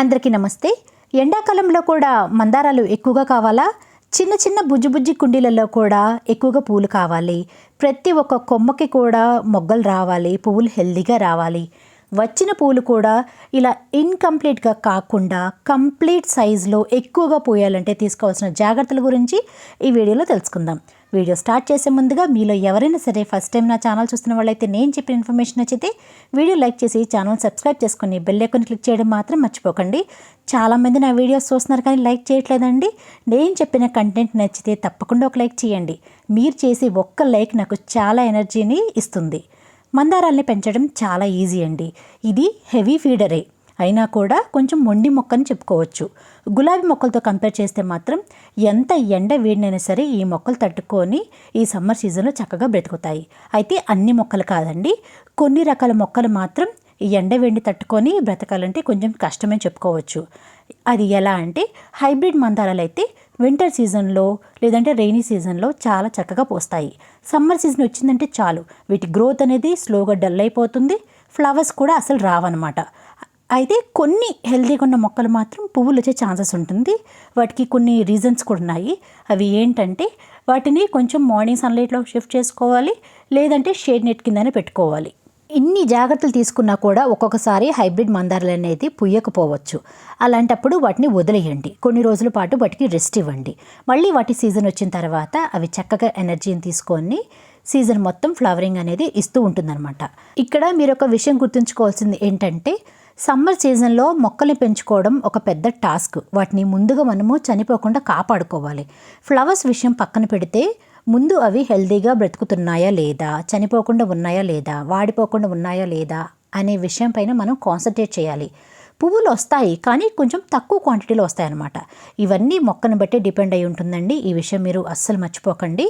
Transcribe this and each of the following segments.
అందరికీ నమస్తే. ఎండాకాలంలో కూడా మందారాలు ఎక్కువగా కావాలా? చిన్న చిన్న బుజ్జి బుజ్జి కుండీలలో కూడా ఎక్కువగా పూలు కావాలి. ప్రతి ఒక్క కొమ్మకి కూడా మొగ్గలు రావాలి పువ్వులు హెల్దీగా రావాలి. వచ్చిన పూలు కూడా ఇలా ఇన్కంప్లీట్గా కాకుండా కంప్లీట్ సైజులో ఎక్కువగా పోయాలంటే తీసుకోవాల్సిన జాగ్రత్తల గురించి ఈ వీడియోలో తెలుసుకుందాం. వీడియో స్టార్ట్ చేసే ముందుగా మీలో ఎవరైనా సరే ఫస్ట్ టైం నా ఛానల్ చూస్తున్న వాళ్ళైతే నేను చెప్పిన ఇన్ఫర్మేషన్ నచ్చితే వీడియో లైక్ చేసి ఛానల్ సబ్స్క్రైబ్ చేసుకొని బెల్ ఐకాన్ క్లిక్ చేయడం మాత్రం మర్చిపోకండి. చాలామంది నా వీడియోస్ చూస్తున్నారు కానీ లైక్ చేయట్లేదండి. నేను చెప్పిన కంటెంట్ నచ్చితే తప్పకుండా ఒక లైక్ చేయండి. మీరు చేసి ఒక్క లైక్ నాకు చాలా ఎనర్జీని ఇస్తుంది. మందారాల్ని పెంచడం చాలా ఈజీ అండి. ఇది హెవీ ఫీడరే. అయినా కూడా కొంచెం మొండి మొక్కని చెప్పుకోవచ్చు. గులాబీ మొక్కలతో కంపేర్ చేస్తే మాత్రం ఎంత ఎండ వేడినైనా సరే ఈ మొక్కలు తట్టుకొని ఈ సమ్మర్ సీజన్లో చక్కగా బ్రతుకుతాయి. అయితే అన్ని మొక్కలు కాదండి కొన్ని రకాల మొక్కలు మాత్రం ఈ ఎండ వేడిని తట్టుకొని బ్రతకాలంటే కొంచెం కష్టమే చెప్పుకోవచ్చు. అది ఎలా అంటే హైబ్రిడ్ మందారాలు అయితే వింటర్ సీజన్లో లేదంటే రెయినీ సీజన్లో చాలా చక్కగా పోస్తాయి. సమ్మర్ సీజన్ వచ్చిందంటే చాలు. వీటి గ్రోత్ అనేది స్లోగా డల్ అయిపోతుంది. ఫ్లవర్స్ కూడా అసలు రావన్నమాట. అయితే కొన్ని హెల్దీగా ఉన్న మొక్కలు మాత్రం పువ్వులు వచ్చే ఛాన్సెస్ ఉంటుంది. వాటికి కొన్ని రీజన్స్ కూడా ఉన్నాయి. అవి ఏంటంటే వాటిని కొంచెం మార్నింగ్ సన్లైట్లో షిఫ్ట్ చేసుకోవాలి లేదంటే షేడ్ నెట్ కిందనే పెట్టుకోవాలి. ఇన్ని జాగ్రత్తలు తీసుకున్నా కూడా ఒక్కొక్కసారి హైబ్రిడ్ మందారాలు అనేది పుయ్యకపోవచ్చు. అలాంటప్పుడు వాటిని వదిలేయండి. కొన్ని రోజుల పాటు వాటికి రెస్ట్ ఇవ్వండి. మళ్ళీ వాటి సీజన్ వచ్చిన తర్వాత అవి చక్కగా ఎనర్జీని తీసుకొని సీజన్ మొత్తం ఫ్లవరింగ్ అనేది ఇస్తూ ఉంటుందన్నమాట. ఇక్కడ మీరు ఒక విషయం గుర్తుంచుకోవాల్సింది ఏంటంటే సమ్మర్ సీజన్లో మొక్కల్ని పెంచుకోవడం ఒక పెద్ద టాస్క్. వాటిని ముందుగా మనము చనిపోకుండా కాపాడుకోవాలి. ఫ్లవర్స్ విషయం పక్కన పెడితే ముందు అవి హెల్తీగా బ్రతుకుతున్నాయా లేదా? చనిపోకుండా ఉన్నాయా లేదా? వాడిపోకుండా ఉన్నాయా లేదా? అనే విషయం పైన మనం కాన్సన్ట్రేట్ చేయాలి. పువ్వులు వస్తాయి కానీ కొంచెం తక్కువ క్వాంటిటీలో వస్తాయి అన్నమాట ఇవన్నీ మొక్కను బట్టి డిపెండ్ అయి ఉంటుందండి. ఈ విషయం మీరు అస్సలు మర్చిపోకండి.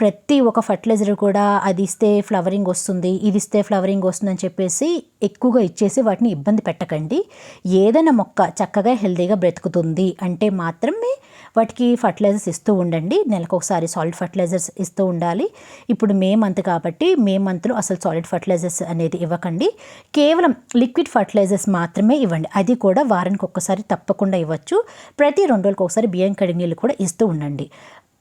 ప్రతి ఒక్క ఫర్టిలైజర్ కూడా అది ఇస్తే ఫ్లవరింగ్ వస్తుంది ఇది ఇస్తే ఫ్లవరింగ్ వస్తుందని చెప్పేసి ఎక్కువగా ఇచ్చేసి వాటిని ఇబ్బంది పెట్టకండి. ఏదైనా మొక్క చక్కగా హెల్తీగా బ్రతుకుతుంది అంటే మాత్రమే వాటికి ఫర్టిలైజర్స్ ఇస్తూ ఉండండి. నెలకు ఒకసారి సాలిడ్ ఫర్టిలైజర్స్ ఇస్తూ ఉండాలి. ఇప్పుడు మే మంత్ కాబట్టి మే మంత్లో అసలు సాలిడ్ ఫర్టిలైజర్స్ అనేది ఇవ్వకండి. కేవలం లిక్విడ్ ఫర్టిలైజర్స్ మాత్రమే ఇవ్వండి. అది కూడా వారానికి ఒక్కసారి తప్పకుండా ఇవ్వచ్చు. ప్రతి రెండు రోజులకు ఒకసారి బియ్యం కడిగి నీళ్ళు కూడా ఇస్తూ ఉండండి.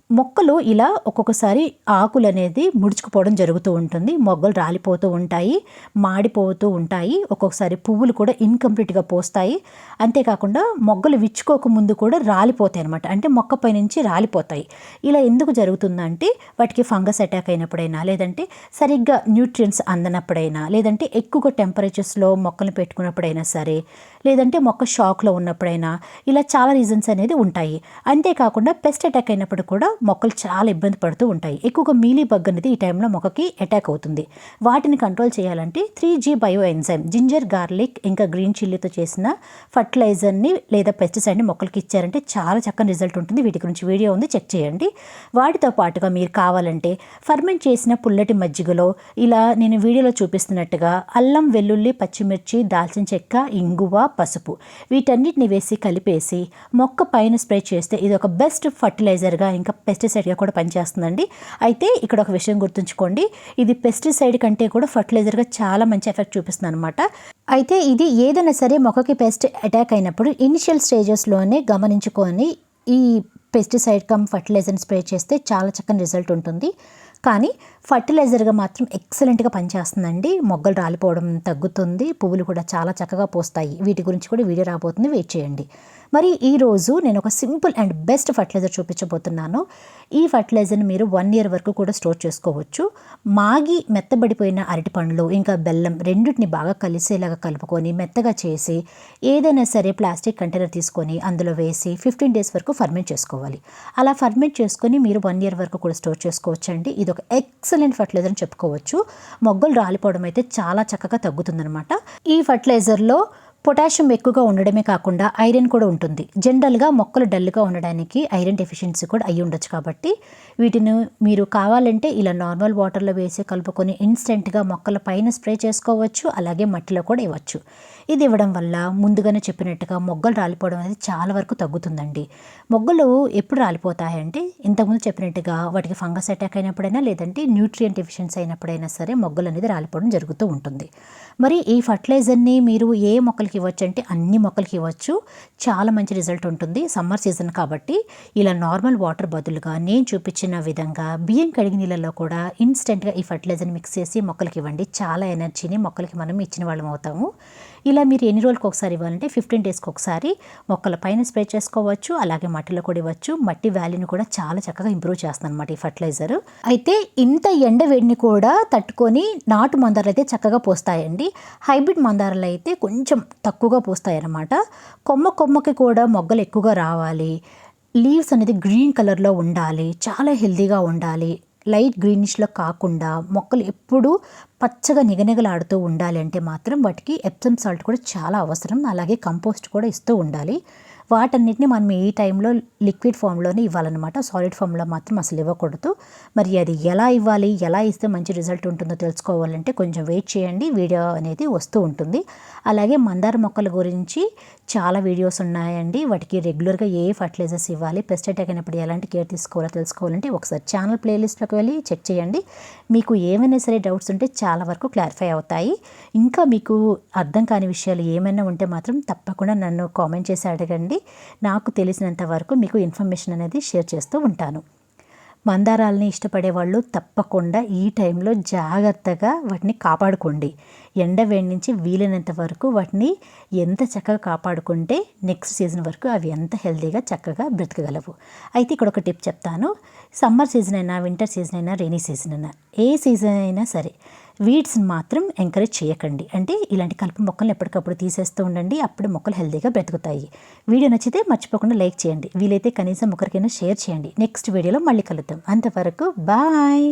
మొక్కలు ఇలా ఒక్కొక్కసారి ఆకులు అనేది ముడుచుకుపోవడం జరుగుతూ ఉంటుంది. మొగ్గలు రాలిపోతూ ఉంటాయి మాడిపోతూ ఉంటాయి. ఒక్కొక్కసారి పువ్వులు కూడా ఇన్కంప్లీట్గా పోస్తాయి. అంతేకాకుండా మొగ్గలు విచ్చుకోకముందు కూడా రాలిపోతాయి అనమాట అంటే మొక్కపై నుంచి రాలిపోతాయి. ఇలా ఎందుకు జరుగుతుందంటే వాటికి ఫంగస్ అటాక్ అయినప్పుడైనా లేదంటే సరిగ్గా న్యూట్రియంట్స్ అందనప్పుడైనా లేదంటే ఎక్కువగా టెంపరేచర్స్లో మొక్కలు పెట్టుకున్నప్పుడైనా సరే లేదంటే మొక్క షాక్లో ఉన్నప్పుడైనా ఇలా చాలా రీజన్స్ అనేది ఉంటాయి. అంతేకాకుండా పెస్ట్ అటాక్ అయినప్పుడు కూడా మొక్కలు చాలా ఇబ్బంది పడుతూ ఉంటాయి. ఎక్కువగా మీలీ బగ్ అనేది ఈ టైంలో మొక్కకి అటాక్ అవుతుంది. వాటిని కంట్రోల్ చేయాలంటే three G bio enzyme ginger garlic ఇంకా గ్రీన్ చిల్లీతో చేసిన ఫర్టిలైజర్ని లేదా పెస్టిసైడ్ని మొక్కలకి ఇచ్చారంటే చాలా చక్కని రిజల్ట్ ఉంటుంది. వీటి గురించి వీడియో ఉంది చెక్ చేయండి. వాటితో పాటుగా మీరు కావాలంటే ఫర్మెంట్ చేసిన పుల్లటి మజ్జిగలో ఇలా నేను వీడియోలో చూపిస్తున్నట్టుగా అల్లం వెల్లుల్లి పచ్చిమిర్చి దాల్చిన చెక్క ఇంగువ పసుపు వీటన్నిటిని వేసి కలిపేసి మొక్క పైన స్ప్రే చేస్తే ఇది ఒక బెస్ట్ ఫర్టిలైజర్గా ఇంకా పెస్టిసైడ్గా కూడా పనిచేస్తుందండి. అయితే ఇక్కడ ఒక విషయం గుర్తుంచుకోండి. ఇది పెస్టిసైడ్ కంటే కూడా ఫర్టిలైజర్గా చాలా మంచి ఎఫెక్ట్ చూపిస్తుంది అనమాట అయితే ఇది ఏదైనా సరే మొక్కకి పెస్ట్ అటాక్ అయినప్పుడు ఇనిషియల్ స్టేజెస్లోనే గమనించుకొని ఈ పెస్టిసైడ్ కమ్ ఫర్టిలైజర్ని స్ప్రే చేస్తే చాలా చక్కని రిజల్ట్ ఉంటుంది. కానీ ఫర్టిలైజర్గా మాత్రం ఎక్సలెంట్గా పనిచేస్తుందండి. మొగ్గలు రాలిపోవడం తగ్గుతుంది. పువ్వులు కూడా చాలా చక్కగా పోస్తాయి. వీటి గురించి కూడా వీడియో రాబోతుంది. వెయిట్ చేయండి. మరి ఈరోజు నేను ఒక సింపుల్ అండ్ బెస్ట్ ఫర్టిలైజర్ చూపించబోతున్నాను. ఈ ఫర్టిలైజర్ని మీరు వన్ ఇయర్ వరకు కూడా స్టోర్ చేసుకోవచ్చు. మాగి మెత్తబడిపోయిన అరటి పండ్లు ఇంకా బెల్లం రెండింటిని బాగా కలిసేలాగా కలుపుకొని మెత్తగా చేసి ఏదైనా సరే ప్లాస్టిక్ కంటైనర్ తీసుకొని అందులో వేసి ఫిఫ్టీన్ డేస్ వరకు ఫర్మెంట్ చేసుకోవాలి. అలా ఫర్మెంట్ చేసుకొని మీరు వన్ ఇయర్ వరకు కూడా స్టోర్ చేసుకోవచ్చండి. ఇది ఒక ఎక్సలెంట్ ఫర్టిలైజర్ అని చెప్పుకోవచ్చు. మొగ్గలు రాలిపోవడం అయితే చాలా చక్కగా తగ్గుతుందనమాట ఈ ఫర్టిలైజర్లో పొటాషియం ఎక్కువగా ఉండడమే కాకుండా ఐరన్ కూడా ఉంటుంది. జనరల్గా మొక్కలు డల్గా ఉండడానికి ఐరన్ డెఫిషియన్సీ కూడా అయి ఉండొచ్చు కాబట్టి వీటిని మీరు కావాలంటే ఇలా నార్మల్ వాటర్లో వేసి కలుపుకొని ఇన్స్టెంట్గా మొక్కల పైన స్ప్రే చేసుకోవచ్చు. అలాగే మట్టిలో కూడా ఇవ్వచ్చు ఇది ఇవ్వడం వల్ల ముందుగానే చెప్పినట్టుగా మొగ్గలు రాలిపోవడం అనేది చాలా వరకు తగ్గుతుందండి. మొగ్గలు ఎప్పుడు రాలిపోతాయంటే ఇంతకుముందు చెప్పినట్టుగా వాటికి ఫంగస్ అటాక్ అయినప్పుడైనా లేదంటే న్యూట్రియం డెఫిషియన్సీ అయినప్పుడైనా సరే మొగ్గలు అనేది రాలిపోవడం జరుగుతూ ఉంటుంది. మరి ఈ ఫర్టిలైజర్ని మీరు ఏ మొక్కలకి ఇవ్వచ్చు అంటే అన్ని మొక్కలకి ఇవ్వచ్చు. చాలా మంచి రిజల్ట్ ఉంటుంది. సమ్మర్ సీజన్ కాబట్టి ఇలా నార్మల్ వాటర్ బదులుగా నేను చూపించిన విధంగా బియ్యం కడిగి నీళ్ళలో కూడా ఇన్స్టెంట్గా ఈ ఫర్టిలైజర్ని మిక్స్ చేసి మొక్కలకి ఇవ్వండి. చాలా ఎనర్జీని మొక్కలకి మనం ఇచ్చిన వాళ్ళం అవుతాము. ఇలా మీరు ఎన్ని రోజులకు ఒకసారి ఇవ్వాలంటే ఫిఫ్టీన్ డేస్కి ఒకసారి మొక్కల పైన స్ప్రే చేసుకోవచ్చు అలాగే మట్టిలో కూడా ఇవ్వచ్చు. మట్టి వాల్యూని కూడా చాలా చక్కగా ఇంప్రూవ్ చేస్తుంది అనమాట ఈ ఫర్టిలైజర్ అయితే ఇంత ఎండ వేడిని కూడా తట్టుకొని నాటు మందారాలు అయితే చక్కగా పోస్తాయండి. హైబ్రిడ్ మందారాలు అయితే కొంచెం తక్కువగా పోస్తాయన్నమాట. కొమ్మ కొమ్మకి కూడా మొగ్గలు ఎక్కువగా రావాలి. లీవ్స్ అనేది గ్రీన్ కలర్లో ఉండాలి. చాలా హెల్తీగా ఉండాలి. లైట్ గ్రీనిష్లో కాకుండా మొక్కలు ఎప్పుడూ పచ్చగా నిగనిగలాడుతూ ఉండాలి అంటే మాత్రం వాటికి ఎప్సమ్ సాల్ట్ కూడా చాలా అవసరం. అలాగే కంపోస్ట్ కూడా ఇస్తూ ఉండాలి. వాటన్నిటిని మనం ఈ టైంలో లిక్విడ్ ఫామ్లోనే ఇవ్వాలన్నమాట. సాలిడ్ ఫామ్లో మాత్రం అసలు ఇవ్వకూడదు. మరి అది ఎలా ఇవ్వాలి? ఎలా ఇస్తే మంచి రిజల్ట్ ఉంటుందో తెలుసుకోవాలంటే కొంచెం వెయిట్ చేయండి. వీడియో అనేది వస్తూ ఉంటుంది. అలాగే మందార మొక్కల గురించి చాలా వీడియోస్ ఉన్నాయండి. వాటికి రెగ్యులర్గా ఏ ఫర్టిలైజర్స్ ఇవ్వాలి? పెస్టిసైడ్ అయినప్పుడు ఎలాంటి కేర్ తీసుకోవాలో తెలుసుకోవాలంటే ఒకసారి ఛానల్ ప్లేలిస్ట్లోకి వెళ్ళి చెక్ చేయండి. మీకు ఏమైనా సరే డౌట్స్ ఉంటే చాలా వరకు క్లారిఫై అవుతాయి. ఇంకా మీకు అర్థం కాని విషయాలు ఏమైనా ఉంటే మాత్రం తప్పకుండా నన్ను కామెంట్ చేసి అడగండి. నాకు తెలిసినంత వరకు మీకు ఇన్ఫర్మేషన్ అనేది షేర్ చేస్తూ ఉంటాను. మందారాలని ఇష్టపడే వాళ్ళు తప్పకుండా ఈ టైంలో జాగ్రత్తగా వాటిని కాపాడుకోండి. ఎండ వేడి నుంచి వీలైనంత వరకు వాటిని ఎంత చక్కగా కాపాడుకుంటే నెక్స్ట్ సీజన్ వరకు అవి ఎంత హెల్తీగా చక్కగా బ్రతకగలవు. అయితే ఇక్కడ ఒక టిప్ చెప్తాను. సమ్మర్ సీజన్ అయినా వింటర్ సీజన్ అయినా రెయినీ సీజన్ అయినా ఏ సీజన్ అయినా సరే వీడ్స్ని మాత్రం ఎంకరేజ్ చేయకండి. అంటే ఇలాంటి కలుపు మొక్కలను ఎప్పటికప్పుడు తీసేస్తూ ఉండండి. అప్పుడు మొక్కలు హెల్తీగా బ్రతుకుతాయి. వీడియో నచ్చితే మర్చిపోకుండా లైక్ చేయండి. వీలైతే కనీసం ఒకరికైనా షేర్ చేయండి. నెక్స్ట్ వీడియోలో మళ్ళీ కలుద్దాం. అంతవరకు బాయ్!